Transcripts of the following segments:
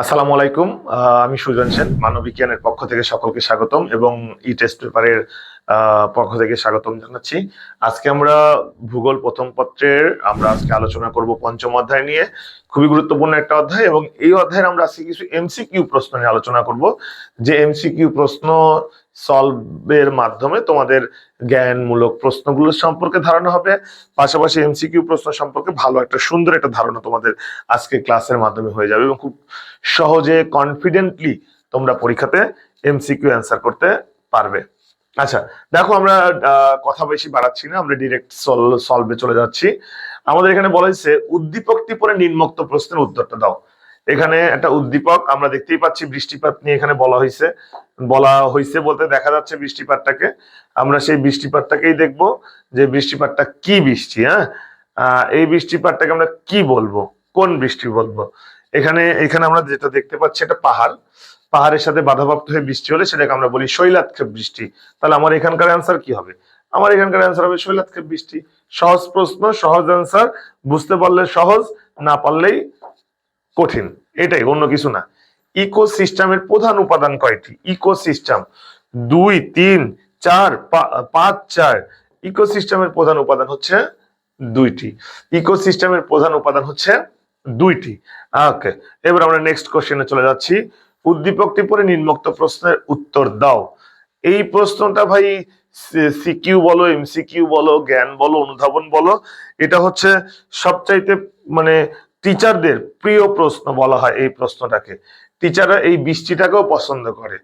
আসসালামু আলাইকুম। আমি সুজন সেন মানবিজ্ঞানের পক্ষ থেকে সকলকে স্বাগতম এবং ই টেস্ট পেপারের পক্ষ থেকে স্বাগতম জানাচ্ছি। আজকে আমরা ভূগোল প্রথম পত্রের, আমরা আজকে আলোচনা করব পঞ্চম অধ্যায় নিয়ে। খুবই গুরুত্বপূর্ণ একটা অধ্যায় এবং এই অধ্যায়ে আমরা আজকে কিছু এমসিকিউ প্রশ্ন নিয়ে আলোচনা করব। যে এমসিকিউ প্রশ্ন সলভের মাধ্যমে তোমাদের জ্ঞানমূলক প্রশ্নগুলো সম্পর্কে ধারণা হবে। পাশাপাশি এমসিকিউ প্রশ্ন সম্পর্কে ভালো একটা, সুন্দর একটা ধারণা তোমাদের আজকে ক্লাসের মাধ্যমে হয়ে যাবে এবং খুব সহজে কনফিডেন্টলি তোমরা পরীক্ষাতে এমসিকিউ অ্যান্সার করতে পারবে। আচ্ছা দেখো আমরা কথা বেশি বাড়াচ্ছি না, আমরা ডিরেক্ট সলভে চলে যাচ্ছি। আমাদের এখানে বলা হয়েছে উদ্দীপকটি পরে নিম্নোক্ত প্রশ্নের উত্তরটা দাও। এখানে একটা উদ্দীপক, আমরা দেখতেই পাচ্ছি বৃষ্টিপাত নিয়ে এখানে বলা হয়েছে। বলা হয়েছে বলতে দেখা যাচ্ছে বৃষ্টিপাতটাকে। আমরা সেই বৃষ্টিপাতটাকেই দেখব যে বৃষ্টিপাতটা কি বৃষ্টি হ্যাঁ? এই বৃষ্টিপাতটাকে আমরা কি বলব? কোন বৃষ্টি বলব? এখানে এখানে আমরা যেটা দেখতে পাচ্ছি, এটা পাহাড়। পাহাড়ের সাথে বাধাপ্রাপ্ত হয়ে বৃষ্টি হলে সেটাকে আমরা বলি শৈলাক্ষেপ বৃষ্টি। তাহলে আমার এখানকার অ্যান্সার কি হবে? আমার এখানকার অ্যান্সার হবে শৈলাক্ষেপ বৃষ্টি। সহজ প্রশ্ন, সহজ অ্যান্সার বুঝতে পারলে সহজ, না পারলেই কঠিন। এটাই, অন্য কিছু না। ইকোসিস্টেমের প্রধান উপাদান কয়টি? ইকোসিস্টেম দুই, তিন, চার পাঁচ, চার। ইকোসিস্টেমের প্রধান উপাদান হচ্ছে দুইটি। ইকোসিস্টেমের প্রধান উপাদান হচ্ছে দুইটি। ওকে এবার আমরা নেক্সট কোশ্চেনে চলে যাচ্ছি। উদ্দীপকটি পরে নিম্নোক্ত প্রশ্নের উত্তর দাও। এই প্রশ্নটা ভাই সিকিউ বলো, এমসিকিউ বলো, জ্ঞান বলো, অনুধাবন বলো, এটা হচ্ছে সবচাইতে মানে টিচারদের প্রিয় প্রশ্ন বলা হয় এই প্রশ্নটাকে। টিচাররা এই বৃষ্টিটাকেও পছন্দ করে।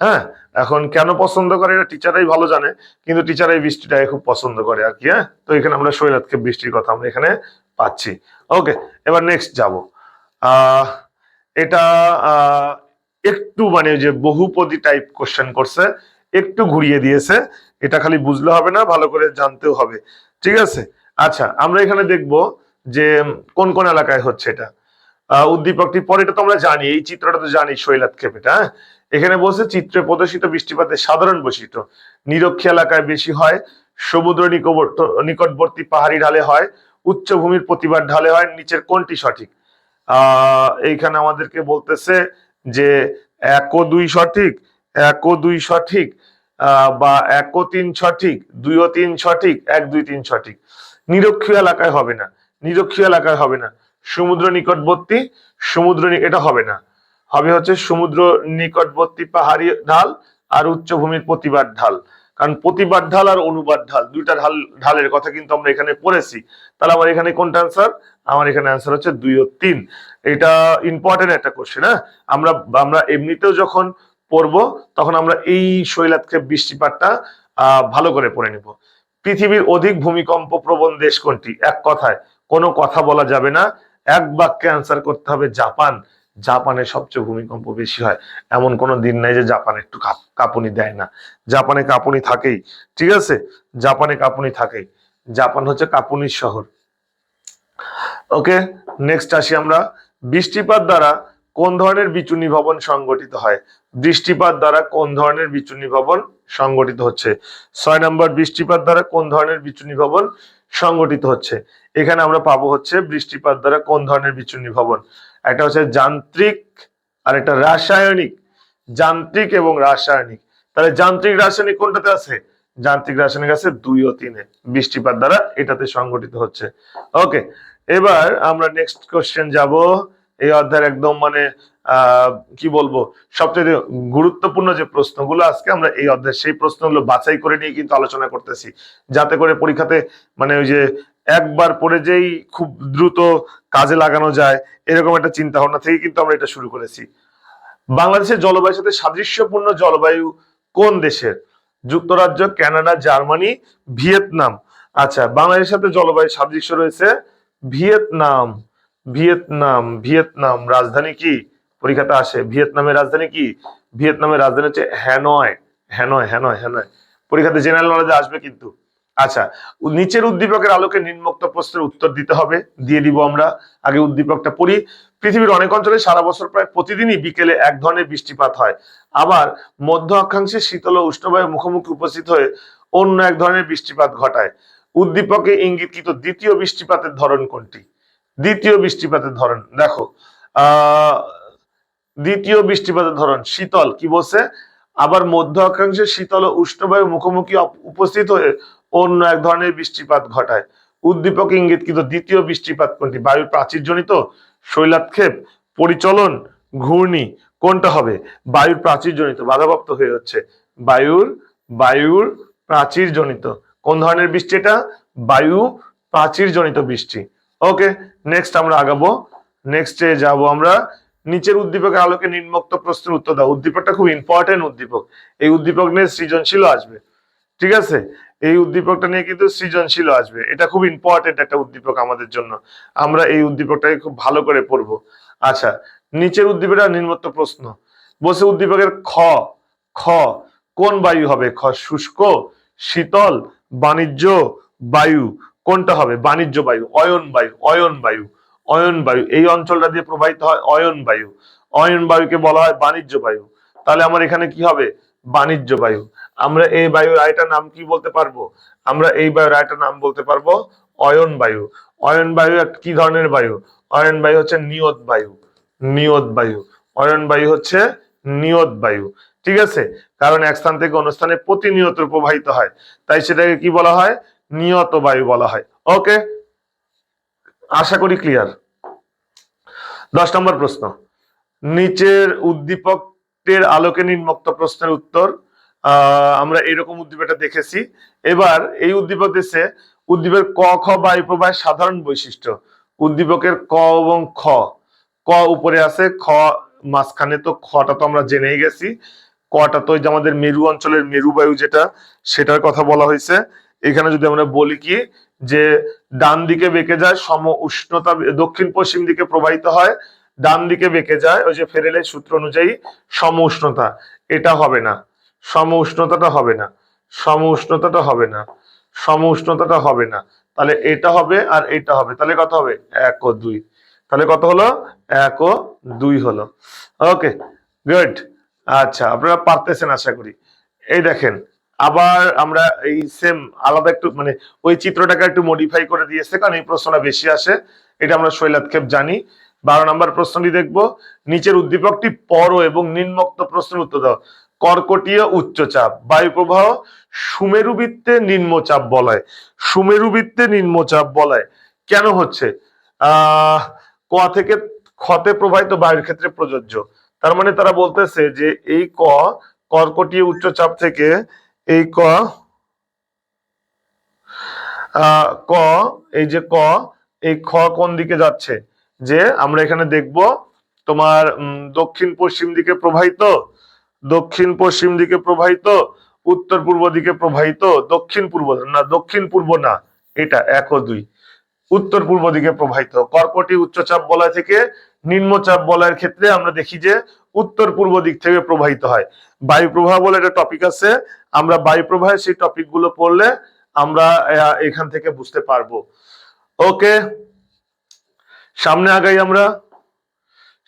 হ্যাঁ এখন কেন পছন্দ করে এটা টিচারাই ভালো জানে, কিন্তু টিচার এই বৃষ্টিটাকে খুব পছন্দ করে আর কি হ্যাঁ? তো এখানে আমরা শৈলাতকে বৃষ্টির কথা আমরা এখানে পাচ্ছি। ওকে, এবার নেক্সট যাব। এটা একটু মানে যে বহুপদী টাইপ কোশ্চেন করছে, একটু ঘুরিয়ে দিয়েছে। এটা খালি বুঝলে হবে না, ভালো করে জানতেও হবে। ঠিক আছে? আচ্ছা আমরা এখানে দেখব যে কোন কোন এলাকায় হচ্ছে এটা। উদ্দীপকটি পরে এটা তো আমরা জানি, এই চিত্রটা তো জানি শৈলাৎক্ষেপ এটা হ্যাঁ? এখানে বলছে, চিত্রে প্রদর্শিত বৃষ্টিপাতের সাধারণ বৈশিষ্ট্য। নিরক্ষী এলাকায় বেশি হয়, সমুদ্র নিকটবর্তী পাহাড়ি ঢালে হয়, উচ্চভূমির প্রতিবার ঢালে হয়, নিচের কোনটি সঠিক? আহ, এইখানে আমাদেরকে বলতেছে যে এক ও দুই সঠিক এক ও দুই সঠিক বা এক ও তিন সঠিক দুই ও তিন সঠিক, এক দুই তিন সঠিক। নিরক্ষীয় এলাকায় হবে না, নিরক্ষীয় এলাকায় হবে না। সমুদ্র নিকটবর্তী, সমুদ্র এটা হবে না। হবে হচ্ছে সমুদ্র নিকটবর্তী পাহাড়ি ঢাল আর উচ্চভূমির প্রতিবাদ ঢাল। কারণ প্রতিবাদ ঢাল আর অনুবাদ ঢাল, দুইটা ঢাল, ঢালের কথা কিন্তু আমরা এখানে পড়েছি। তাহলে আমার এখানে কোনটা অ্যান্সার আমার এখানে অ্যান্সার হচ্ছে দুই ও তিন। এটা ইম্পর্টেন্ট একটা কোশ্চেন হ্যাঁ? আমরা আমরা এমনিতেও যখন পড়ব, তখন আমরা এই শৈলাক্ষেপ বৃষ্টিপাতটা ভালো করে পড়ে নিব। পৃথিবীর অধিক ভূমিকম্প প্রবণ দেশ কোনটি? এক কথায়, কোনো কথা বলা যাবে না। এক বাক্যে অ্যান্সার করতে হবে জাপান। জাপানে সবচেয়ে ভূমিকম্প বেশি হয়। এমন কোনো দিন নাই যে জাপানে একটু কাপ- কাঁপুনি দেয় না। জাপানে কাঁপুনি থাকেই, ঠিক আছে? জাপানে কাঁপুনি থাকেই। জাপান হচ্ছে কাঁপুনির শহর। ওকে নেক্সট আসি আমরা। বৃষ্টিপাত দ্বারা কোন ধরনের বিচুনি ভবন সংগঠিত হয়? বৃষ্টিপাত দ্বারা কোন ধরনের বিচুনি ভবন সংগঠিত হচ্ছে। ছয় নম্বর, বৃষ্টিপাত দ্বারা কোন ধরনের বিচুনি ভবন সংগঠিত হচ্ছে? এখানে আমরা পাবো হচ্ছে বৃষ্টিপাত দ্বারা কোন ধরনের বিচুনি ভবন? একটা হচ্ছে যান্ত্রিক আর একটা রাসায়নিক। যান্ত্রিক এবং রাসায়নিক। তাহলে যান্ত্রিক রাসায়নিক কোনটাতে আছে? যান্ত্রিক রাসায়নিক আছে দুই ও তিনে। বৃষ্টিপাত দ্বারা এটাতে সংগঠিত হচ্ছে। ওকে, এবার আমরা নেক্সট কোশ্চেন যাব। এই অধ্যায়ের একদম মানে কি বলব, সবচেয়ে গুরুত্বপূর্ণ যে প্রশ্নগুলো আজকে আমরা এই অধ্যায়ের সেই প্রশ্নগুলো বাছাই করে নিয়ে কিন্তু আলোচনা করতেছি। যাতে করে পরীক্ষাতে মানে ওই যে একবার পড়ে যেই খুব দ্রুত কাজে লাগানো যায়, এরকম একটা চিন্তা ভাবনা থেকে কিন্তু আমরা এটা শুরু করেছি। বাংলাদেশের জলবায়ুর সাথে সাদৃশ্যপূর্ণ জলবায়ু কোন দেশের? যুক্তরাজ্য, কানাডা, জার্মানি, ভিয়েতনাম। আচ্ছা বাংলাদেশের সাথে জলবায়ু সাদৃশ্য রয়েছে ভিয়েতনাম। ভিয়েতনাম ভিয়েতনাম রাজধানী কি? পরীক্ষাতে আসে। ভিয়েতনামের রাজধানী কি? ভিয়েতনামের রাজধানী হচ্ছে হ্যানয়। Hanoi Hanoi Hanoi. পরীক্ষাতে জেনারেল নলেজে আসবে কিন্তু। আচ্ছা নিচের উদ্দীপকের আলোকে নিম্নোক্ত প্রশ্নের উত্তর দিতে হবে। দিয়ে দিব আমরা। আগে উদ্দীপকটা পড়ি। পৃথিবীর অনেক অঞ্চলে সারা বছর প্রায় প্রতিদিনই বিকেলে এক ধরনের বৃষ্টিপাত হয়। আবার মধ্য অক্ষাংশে শীতল ও উষ্ণবায়ু মুখোমুখি উপস্থিত হয়ে অন্য এক ধরনের বৃষ্টিপাত ঘটায়। উদ্দীপকে ইঙ্গিতকৃত দ্বিতীয় বৃষ্টিপাতের ধরন কোনটি? দ্বিতীয় বৃষ্টিপাতের ধরন, দেখো দ্বিতীয় বৃষ্টিপাতের ধরন, শীতল, কি বলছে? আবার মধ্য অক্ষাংশে শীতল ও উষ্ণবায়ু মুখোমুখি উপস্থিত হয়ে অন্য এক ধরনের বৃষ্টিপাত ঘটায়। উদ্দীপক ইঙ্গিত, কিন্তু দ্বিতীয় বৃষ্টিপাত কোনটি? বায়ুর প্রাচীরজনিত শৈলাক্ষেপ, পরিচলন, ঘূর্ণি, কোনটা হবে? বায়ুর প্রাচীরজনিত, বাধাপ্রাপ্ত হয়ে হচ্ছে। বায়ুর বায়ুর প্রাচীরজনিত, কোন ধরনের বৃষ্টি এটা? বায়ু প্রাচীরজনিত বৃষ্টি। ওকে নেক্সট আমরা আগাবো। নেক্সটে যাব আমরা। নিচের উদ্দীপকের আলোকে নিম্নোক্ত প্রশ্নের উত্তর দাও। উদ্দীপকটা খুব ইম্পর্টেন্ট উদ্দীপক। এই উদ্দীপক নিয়ে সৃজনশীল আসবে। ঠিক আছে? এই উদ্দীপকটা নিয়ে কিন্তু সৃজনশীল আসবে। এটা খুব ইম্পর্টেন্ট একটা উদ্দীপক আমাদের জন্য। আমরা এই উদ্দীপকটাকে খুব ভালো করে পড়ব। আচ্ছা নিচের উদ্দীপকটা নিম্নোক্ত প্রশ্ন। বসে উদ্দীপকের খ। খ, কোন বায়ু হবে? খ, শুষ্ক, শীতল, বাণিজ্য, বায়ু। কোনটা হবে? বাণিজ্য বায়ু, অয়ন বায়ু অয়ন বায়ু অয়ন বায়ু। এই অঞ্চলটা দিয়ে প্রবাহিত হয় অয়ন বায়ু। অয়ন বায়ুকে বলা হয় বাণিজ্য বায়ু। তাহলে আমার এখানে কি হবে? বাণিজ্য বায়ু। আমরা এই বায়ুর আরেকটা নাম কি বলতে পারব? আমরা এই বায়ুর আরেকটা নাম বলতে পারব অয়ন বায়ু। অয়ন বায়ু কি ধরনের বায়ু? অয়ন বায়ু হচ্ছে নিয়ত বায়ু। নিয়ত বায়ু। অয়ন বায়ু হচ্ছে নিয়ত বায়ু। ঠিক আছে? কারণ এক স্থান থেকে অন্য স্থানে প্রতিনিয়ত প্রবাহিত হয়। তাই সেটাকে কি বলা হয়? নিয়ত বায়ু বলা হয়। ওকে আশা করি ক্লিয়ার দশ নম্বর প্রশ্ন। নিচের উদ্দীপকের আলোকে নিম্নোক্ত প্রশ্নের উত্তর আমরা এরকম উদ্দীপকটা দেখেছি। এবার এই উদ্দীপক দেশে উদ্দীপের ক, খ, বায়ু প্রবাহের সাধারণ বৈশিষ্ট্য। উদ্দীপকের ক এবং খ। ক উপরে আছে, খ মাঝখানে তো খটা তো আমরা জেনেই গেছি। কটা তো আমাদের মেরু অঞ্চলের মেরু বায়ু যেটা, সেটার কথা বলা হয়েছে। এখানে যদি আমরা বলি কি, যে ডান দিকে বেঁকে যায়, সম উষ্ণতা দক্ষিণ পশ্চিম দিকে প্রবাহিত হয়, ডান দিকে বেঁকে যায়, ওই যে ফেরেলের সূত্র অনুযায়ী সম উষ্ণতা। এটা হবে না। সম উষ্ণতাটা হবে না। সম উষ্ণতাটা হবে না। সম উষ্ণতাটা হবে না। তাহলে এটা হবে আর এটা হবে। তাহলে কত হবে? এক ও দুই। তাহলে কত হলো? এক ও দুই হলো। ওকে গুড আচ্ছা আপনারা পারতেছেন আশা করি। এই দেখেন আবার আমরা এই সেম আলাদা একটু মানে ওই চিত্রটাকে একটু মডিফাই করে দিয়েছে, কারণ এই প্রশ্নটা বেশি আসে। এটা আমরা শৈলাৎক্ষেপ জানি। বারো নম্বর প্রশ্নটি দেখব। নিচের উদ্দীপকটি পর এবং নিম্নোক্ত প্রশ্নের উত্তর দাও। কর্কটীয় উচ্চচাপ বায়ু প্রবাহ সুমেরুবৃত্তে নিম্নচাপ বলায়। সুমেরুবৃত্তে নিম্নচাপ বলায়। কেন হচ্ছে? আহ, ক থেকে ক্ষতে প্রবাহিত বায়ুর ক্ষেত্রে প্রযোজ্য। তার মানে তারা বলতেছে যে এই ক কর্কটীয় উচ্চচাপ থেকে এই ক ক, এই যে ক, এই খ কোন দিকে যাচ্ছে? যে আমরা এখানে দেখব তোমার দক্ষিণ পশ্চিম দিকে প্রবাহিত, দক্ষিণ পশ্চিম দিকে প্রবাহিত, উত্তর পূর্ব দিকে প্রবাহিত, দক্ষিণ পূর্ব, না, দক্ষিণ পূর্ব না, এটা এক ও দুই। উত্তর পূর্ব দিকে প্রবাহিত, কর্কটি উচ্চচাপ বলয় থেকে নিম্নচাপ বলয়ের ক্ষেত্রে আমরা দেখি যে উত্তর পূর্ব দিক থেকে প্রবাহিত হয়। বায়ু প্রবাহ বলে একটা টপিক আছে আমরা বায়ু প্রবাহের সেই টপিকগুলো পড়লে আমরা এখান থেকে বুঝতে পারব। ওকে সামনে আগাই আমরা।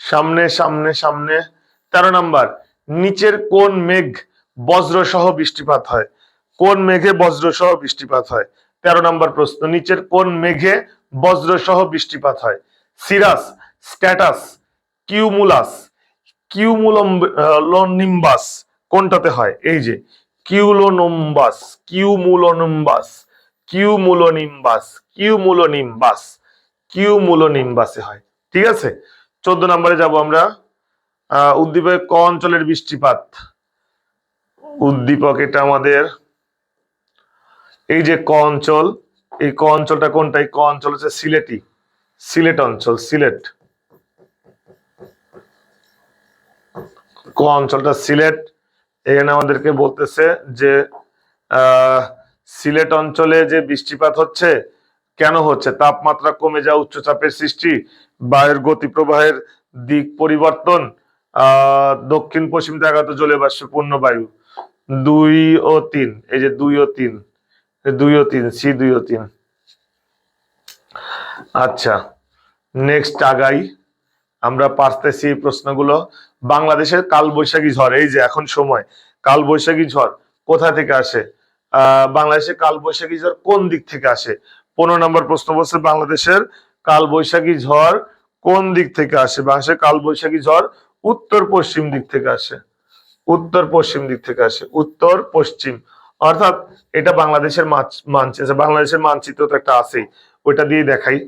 সামনে সামনে সামনে। তেরো নাম্বার, নিচের কোন মেঘ বজ্র সহ বৃষ্টিপাত হয়? কোন মেঘে বজ্র সহ বৃষ্টিপাত হয়? তেরো নম্বর প্রশ্ন, নিচের কোন মেঘে বজ্র সহ বৃষ্টিপাত হয়? সিরাস, স্ট্যাটাস, কিউমুলাস কিউমুলনিম্বাস কোনটাতে হয়? এই যে কিউলোনম্বাস কিউমুলোনম্বাস কিউমুলোনিম্বাস কিউমুলোনিম্বাস কিউমুলোনিম্বাসে হয়। ঠিক আছে? চোদ্দ নম্বরে যাব আমরা। উদ্দীপক, ক অঞ্চলের বৃষ্টিপাত? উদ্দীপক, এটা আমাদের। এই যে ক অঞ্চল, এই ক অঞ্চলটা কোনটা এই ক অঞ্চল হচ্ছে সিলেটি। সিলেট অঞ্চল, সিলেট। ক অঞ্চলটা সিলেট। এখানে আমাদেরকে বলতেছে যে সিলেট অঞ্চলে যে বৃষ্টিপাত হচ্ছে, কেন হচ্ছে? তাপমাত্রা কমে যাওয়া, উচ্চচাপের সৃষ্টি, বায়ুর গতি প্রবাহের দিক পরিবর্তন দক্ষিণ পশ্চিম জায়গাতে জলে বাষ্পপূর্ণ বায়ু। দুই ও তিন, এই যে দুই ও তিন, দুই ও তিন, সি দুই ও তিন। আচ্ছা নেক্সট আগাই। আমরা পারতেছি প্রশ্নগুলো। বাংলাদেশের কালবৈশাখী ঝড়, এই যে এখন সময়, কালবৈশাখী ঝড় কোথা থেকে আসে? আহ, বাংলাদেশের কালবৈশাখী ঝড় কোন দিক থেকে আসে? পনেরো নম্বর প্রশ্ন বলছে, বাংলাদেশের কালবৈশাখী ঝড় কোন দিক থেকে আসে? বাংলাদেশের কালবৈশাখী ঝড় উত্তর পশ্চিম দিক থেকে আসে। উত্তর পশ্চিম দিক থেকে আসে, উত্তর পশ্চিম। অর্থাৎ এটা বাংলাদেশের মানচিত্র বাংলাদেশের মানচিত্র তো একটা আছেই, ওইটা দিয়ে দেখাই।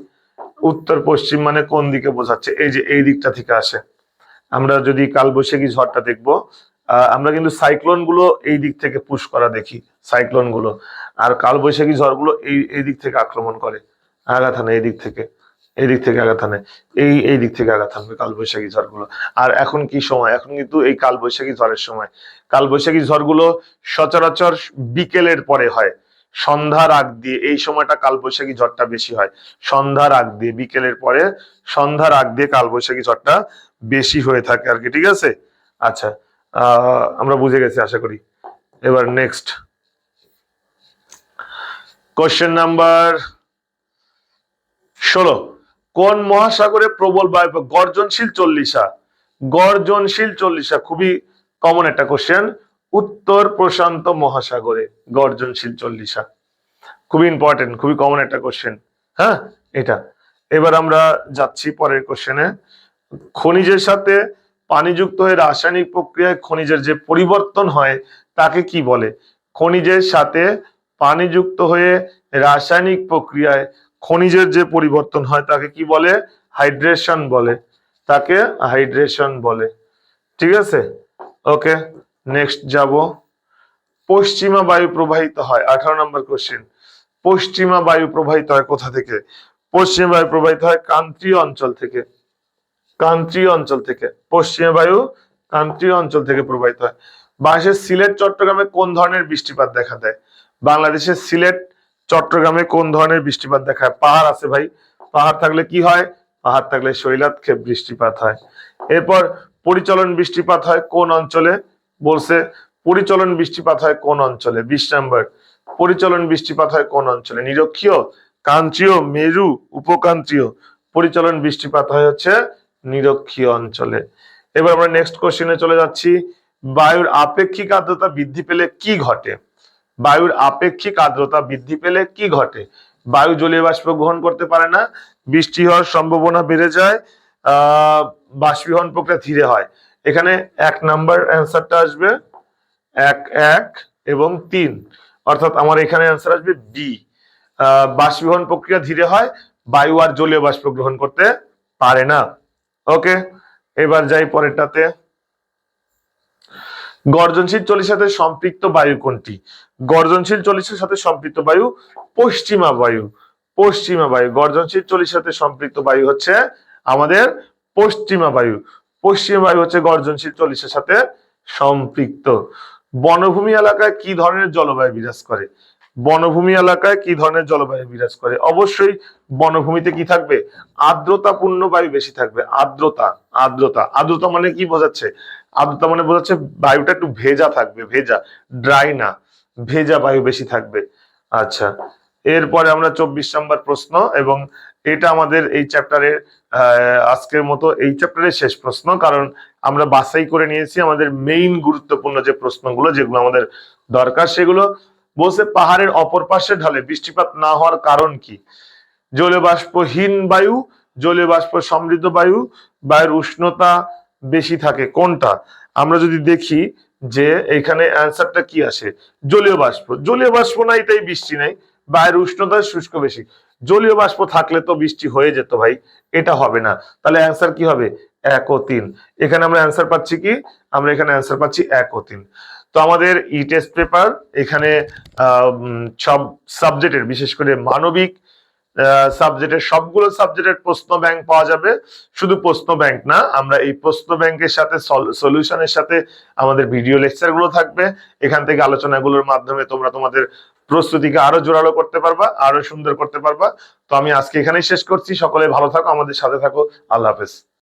উত্তর, পশ্চিম মানে কোন দিকে বোঝাচ্ছে? এই যে এই দিকটা থেকে আসে। আমরা যদি কালবৈশাখী ঝড়টা দেখব আমরা কিন্তু সাইক্লোনগুলো এই দিক থেকে পুশ করা দেখি সাইক্লোনগুলো আর কালবৈশাখী ঝড়গুলো এই এই দিক থেকে আক্রমণ করে। আঘাত হানে এই দিক থেকে, এই দিক থেকে আঘাত হানে এই এই দিক থেকে আঘাত হানবে কালবৈশাখী ঝড়গুলো। আর এখন কি সময়? এখন কিন্তু এই কালবৈশাখী ঝড়ের সময়। কালবৈশাখী ঝড়গুলো সচরাচর বিকেলের পরে হয়। সন্ধ্যার আগ দিয়ে, এই সময়টা কালবৈশাখী ঝড়টা বেশি হয়। সন্ধ্যার আগ দিয়ে, বিকেলের পরে সন্ধ্যার আগ দিয়ে কালবৈশাখী ঝড়টা বেশি হয়ে থাকে আর কি, ঠিক আছে? আচ্ছা আমরা বুঝে গেছি, আশা করি। এবার নেক্সট কোশ্চেন নাম্বার ষোলো। কোন মহাসাগরে প্রবল বায়ু, গর্জনশীল চল্লিশা? গর্জনশীল চল্লিশা, খুবই কমন একটা কোশ্চেন উত্তর প্রশান্ত মহাসাগরে গর্জনশীল চল্লিশা। খুবই ইম্পর্টেন্ট খুবই কমন একটা কোশ্চেন হ্যাঁ এটা। এবার আমরা যাচ্ছি পরের কোশ্চেনে খনিজের সাথে পানিযুক্ত হয়ে রাসায়নিক প্রক্রিয়ায় খনিজের যে পরিবর্তন হয়, তাকে কি বলে? খনিজের সাথে পানিযুক্ত হয়ে রাসায়নিক প্রক্রিয়ায় খনিজের যে পরিবর্তন হয়, তাকে কি বলে? হাইড্রেশন বলে। তাকে হাইড্রেশন বলে। ঠিক আছে? ওকে নেক্সট যাব। পশ্চিমা বায়ু প্রবাহিত হয়। আঠারো নম্বর কোশ্চেন পশ্চিমা বায়ু প্রবাহিত হয় কোথা থেকে? পশ্চিমা বায়ু প্রবাহিত হয় কান্ত্রীয় অঞ্চল থেকে। কান্ত্রীয় অঞ্চল থেকে। পশ্চিমা বায়ু কান্ত্রীয় অঞ্চল থেকে প্রবাহিত হয়। বাংলাদেশের সিলেট, চট্টগ্রামে কোন ধরনের বৃষ্টিপাত দেখা দেয়? বাংলাদেশের সিলেট, চট্টগ্রামে কোন ধরনের বৃষ্টিপাত দেখা যায় পাহাড় আছে ভাই। পাহাড় থাকলে কি হয়? পাহাড় থাকলে শৈলাৎক্ষেপ বৃষ্টিপাত হয়। এরপর পরিচলন বৃষ্টিপাত হয় কোন অঞ্চলে? বলছে, পরিচলন বৃষ্টিপাত হয় কোন অঞ্চলে? বিশ নম্বর, পরিচলন বৃষ্টিপাত হয় কোন অঞ্চলে? নিরক্ষীয়, কান্ত্রীয়, মেরু, উপকান্ত্রীয়, পরিচলন বৃষ্টিপাত হয় হচ্ছে নিরক্ষীয় অঞ্চলে। এবার আমরা নেক্সট কোশ্চেনে চলে যাচ্ছি, বায়ুর আপেক্ষিক আর্দ্রতা বৃদ্ধি পেলে কি ঘটে? বায়ুর আপেক্ষিক আর্দ্রতা বৃদ্ধি পেলে কি ঘটে? বায়ু জলীয় বাষ্প গ্রহণ করতে পারে না, বৃষ্টি হওয়ার সম্ভাবনা বেড়ে যায়, আহ, বাষ্পীভবন প্রক্রিয়া ধীরে হয়। এখানে এক নাম্বার অ্যান্সারটা আসবে এক এক এবং তিন। অর্থাৎ আমার এখানে অ্যান্সার আসবে বি বাষ্পীভবন প্রক্রিয়া ধীরে হয়, বায়ু আর জলীয় বাষ্প গ্রহণ করতে পারে না। ওকে এবার যাই পরেরটাতে। গর্জনশীল চল্লিশের সাথে সম্পৃক্ত বায়ু কোনটি? গর্জনশীল চল্লিশের সাথে সম্পৃক্ত বায়ু পশ্চিমা বায়ু। পশ্চিমা বায়ু। গর্জনশীল চল্লিশের সাথে সম্পৃক্ত বায়ু হচ্ছে আমাদের পশ্চিমা বায়ু। পশ্চিমা বায়ু হচ্ছে গর্জনশীল চল্লিশের সাথে সম্পৃক্ত। বনভূমি এলাকায় কি ধরনের জলবায়ু বিরাজ করে? বনভূমি এলাকায় কি ধরনের জলবায়ু বিরাজ করে? অবশ্যই বনভূমিতে কি থাকবে? আর্দ্রতাপূর্ণ বায়ু বেশি থাকবে। আর্দ্রতা আর্দ্রতা। আর্দ্রতা মানে কি বোঝাচ্ছে? আর্দ্রতা মানে বোঝাচ্ছে বায়ুটা একটু ভেজা থাকবে, ভেজা, ড্রাই না, ভেজা বায়ু বেশি থাকবে। আচ্ছা এরপরে আমরা চব্বিশ নম্বর প্রশ্ন এবং এটা আমাদের এই চ্যাপ্টারের আজকের মতো এই চ্যাপ্টারের শেষ প্রশ্ন। কারণ আমরা বাছাই করে নিয়েছি আমাদের মেইন গুরুত্বপূর্ণ যে প্রশ্নগুলো, যেগুলো আমাদের দরকার, সেগুলো বলছে পাহাড়ের অপর পাশে ঢালে বৃষ্টিপাত না হওয়ার কারণ কি? জলীয় বাষ্পহীন বায়ু, জলীয় বাষ্প সমৃদ্ধ বায়ু, বায়ুর উষ্ণতা বেশি থাকে কোনটা? আমরা যদি দেখি যে এখানে অ্যান্সারটা কি আসে? জলীয় বাষ্প। জলীয় বাষ্প নাই, তাই বৃষ্টি নাই, বায়ুর উষ্ণতা শুষ্ক বেশি। জলীয় বাষ্প থাকলে তো বৃষ্টি হয়ে যেত ভাই, এটা হবে না। তাহলে অ্যান্সার কি হবে? এক ও তিন। এখানে আমরা অ্যান্সার পাচ্ছি কি? আমরা এখানে অ্যান্সার পাচ্ছি এক ও তিন। তো আমাদের ই টেস্ট পেপার এখানে সব সাবজেক্টের বিশেষ করে মানবিক সাবজেক্টের সবগুলো সাবজেক্টের প্রশ্ন ব্যাংক পাওয়া যাবে। শুধু প্রশ্ন ব্যাংক না, আমরা এই প্রশ্ন ব্যাংকের সাথে সলিউশনের সাথে আমাদের ভিডিও লেকচারগুলো থাকবে। এখান থেকে আলোচনাগুলোর মাধ্যমে তোমরা তোমাদের প্রস্তুতিকে আরও জোরালো করতে পারবা, আরও সুন্দর করতে পারবা। তো আমি আজকে এখানেই শেষ করছি। সকলে ভালো থাকো, আমাদের সাথে থাকো। আল্লাহ হাফেজ।